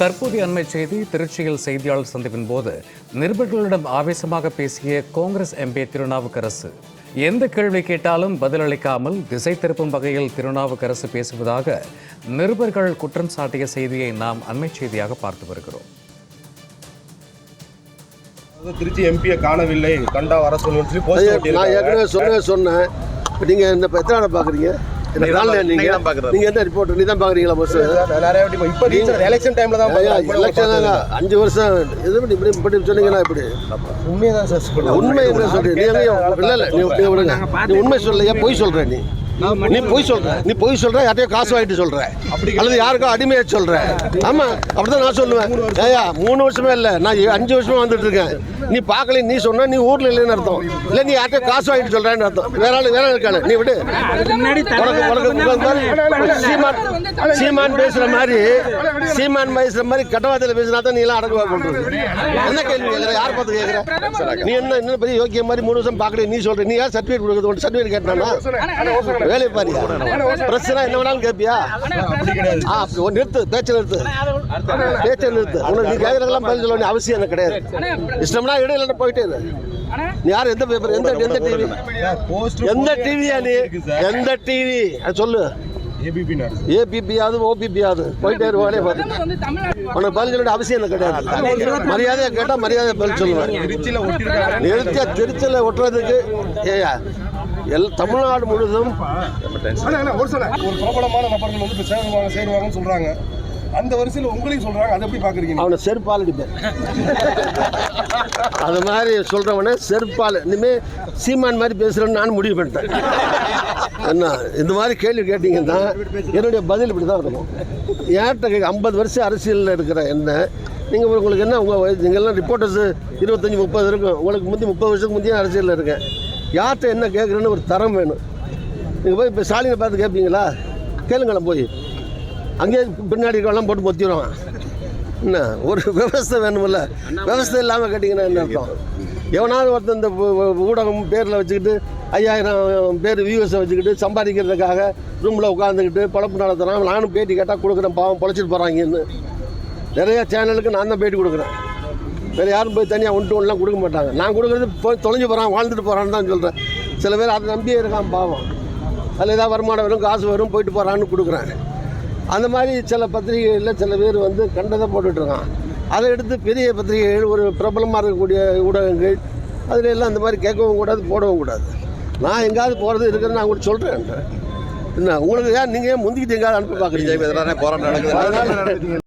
தற்போதைய அண்மை செய்தி திருச்சியில் செய்தியாளர் சந்திப்பின் போது நிருபர்களிடம் ஆவேசமாக பேசிய காங்கிரஸ் எம்பி திருநாவுக்கரசு எந்த கேள்வி கேட்டாலும் பதிலளிக்காமல் திசை திருப்பும் வகையில் திருநாவுக்கரசு பேசுவதாக நிருபர்கள் குற்றம் சாட்டிய செய்தியை நாம் அண்மை செய்தியாக பார்த்து வருகிறோம். திருச்சி எம்பியை காணவில்லை கண்டா வர சொல்லுன்னு சொல்லி நான். ஏற்கனவே சொன்ன சொன்னேன். இப்போ நீங்கள் எத்தனை பார்க்குறீங்க நீங்க என்ன ரிப்போர்ட் நீ தான் பார்க்குறீங்களா பஸ் நான் நிறைய வாட்டி பா- இப்ப ரீசன் எலெக்ஷன் டைம்ல தான். எலெக்ஷன் அஞ்சு வருஷம் இது இப்படி இப்படி சொன்னீங்கன்னா இப்படி சார் சொல்றேன். உண்மை என்ன சொல்றீங்க? நீ எங்க இல்லை இல்லை நீ விடுங்க. நீ உண்மை சொல்லலையா? பொய் சொல்ற நீ. நீ பொய் சொல்ற. நீ பொய் சொல்ற யார்ட்டையோ காசு வாங்கிட்டு சொல்ற. அல்லது யாருக்கோ அடிமையா சொல்ற. ஆமா அப்படிதான் நான் சொல்லுவேன். ஏயா மூணு வருஷமே இல்ல. நான் அஞ்சு வருஷமா வந்துட்டு இருக்கேன். நீ பார்க்கல நீ சொன்னா நீ ஊர்ல இல்லைன்னு அர்த்தம். இல்ல நீ யார்ட்டையோ காசு வாங்கிட்டு சொல்றேன்னு அர்த்தம். வேற ஆளு வேற இருக்கானு. நீ விடு. சீமான் சீமான் பேசுற மாதிரி சீமான் பேசுற மாதிரி கட்டவாதத்தில் பேசினா தான் நீ எல்லாம் அடக்குவா பண்றது. என்ன கேள்வி கேட்குற யார் பார்த்து கேட்குற நீ என்ன என்ன பெரிய யோக்கிய மாதிரி மூணு வருஷம் பார்க்கல நீ சொல்ற. நீ யார் சர்டிஃபிகேட் கொடுக்குறது? சர்டிஃபிகேட் கேட்டானா வேலையை பாரியா. பிரச்சனை என்ன வேணாலும் கேட்பியா ஆ அப்படி ஒரு நிறுத்து பேச்சை நிறுத்து. பேச்சை நிறுத்து. உனக்கு நீ கேட்கறதெல்லாம் பதில் சொல்ல வேண்டிய அவசியம் எனக்கு கிடையாது. இஷ்டம்னா இடையில போயிட்டே இரு. நீ யார்? எந்த பேப்பர் எந்த எந்த டிவி எந்த டிவியா நீ? எந்த டிவி அது சொல்லு. ஏபிபியாவது ஓபிபியாவது போயிட்டே இரு வேலையை பார்த்து உனக்கு பதில் சொல்ல வேண்டிய அவசியம் எனக்கு கிடையாது. மரியாதையை கேட்டால் மரியாதை பதில் சொல்லுவேன். நிறுத்திய திருச்சியில் ஒட்டுறதுக்கு ஏயா எல் தமிழ்நாடு அண்ணா, ஒரு சொல்ல. ஒரு பிரபலமான நபர்கள் வந்து இப்ப சேருவாங்க சேருவாங்கன்னு சொல்றாங்க. அந்த வரிசையில் உங்களையும் சொல்றாங்க. அதை எப்படி பாக்குறீங்க? நீங்க? அவனை செருப்பால் அடிப்பேன் அது மாதிரி சொல்கிறவனே செருப்பால். இனிமேல் சீமான் மாதிரி பேசுகிறேன்னு நான் முடிவு பண்ணிட்டேன். என்ன இந்த மாதிரி கேள்வி கேட்டிங்கன்னா என்னுடைய பதில் இப்படி தான் இருக்கும் ஏன்ட்ட ஐம்பது வருஷம் அரசியலில் இருக்கிற என்ன நீங்கள் உங்களுக்கு என்ன உங்கள் நீங்கள்லாம் ரிப்போர்ட்டர்ஸு இருபத்தஞ்சி முப்பது இருக்கும் உங்களுக்கு முந்தி முப்பது வருஷத்துக்கு முந்தைய அரசியலில் இருக்கேன். யார்கிட்ட என்ன கேட்குறேன்னு ஒரு தரம் வேணும். நீங்கள் போய் இப்போ ஸ்டாலினை பார்த்து கேட்பீங்களா? கேளுங்களேன் போய். அங்கேயே பின்னாடி எல்லாம் போட்டு பொத்திடுவான் என்ன? ஒரு விவசாய வேணுமில்ல விவசாயம் இல்லாமல் கேட்டிங்கன்னா என்ன அர்த்தம்? எவனாவது ஒருத்தன் இந்த ஊடகம் பேரில் வச்சுக்கிட்டு ஐயாயிரம் பேர் வியூஸை வச்சுக்கிட்டு சம்பாதிக்கிறதுக்காக ரூமில் உட்காந்துக்கிட்டு பழப்பு நடத்துகிறான் நானும் பேட்டி கேட்டால் கொடுக்குறேன் பாவம் பொழைச்சிட்டு போகிறாங்கன்னு நிறையா சேனலுக்கு நான் தான் பேட்டி கொடுக்குறேன். வேறு யாரும் போய் தனியாக ஒன்று ஒன்றுலாம் கொடுக்க மாட்டாங்க. நான் கொடுக்குறது போய் தொலைஞ்சு போகிறான் வாழ்ந்துட்டு போகிறான்னு தான் சொல்கிறேன் சில பேர் அதை நம்பியே இருக்கான் பாவம். அதில் ஏதாவது வருமானம் வரும் காசு வரும் போயிட்டு போகிறான்னு கொடுக்குறேன் அந்த மாதிரி சில பத்திரிகைகளில் சில பேர் வந்து கண்டதை போட்டுட்ருக்கான் அதை எடுத்து பெரிய பத்திரிகைகள் ஒரு பிரபலமாக இருக்கக்கூடிய ஊடகங்கள் அதில் எல்லாம் அந்த மாதிரி கேட்கவும் கூடாது போடவும் கூடாது. நான் எங்கேயாவது போகிறது இருக்குன்னு நான் கூட சொல்கிறேன் என்ன உங்களுக்கு ஏன் நீங்கள் ஏன் முந்திக்கிட்டு எங்கேயாவது அனுப்பி பார்க்குறீங்க? போராட்டம் நடக்குது.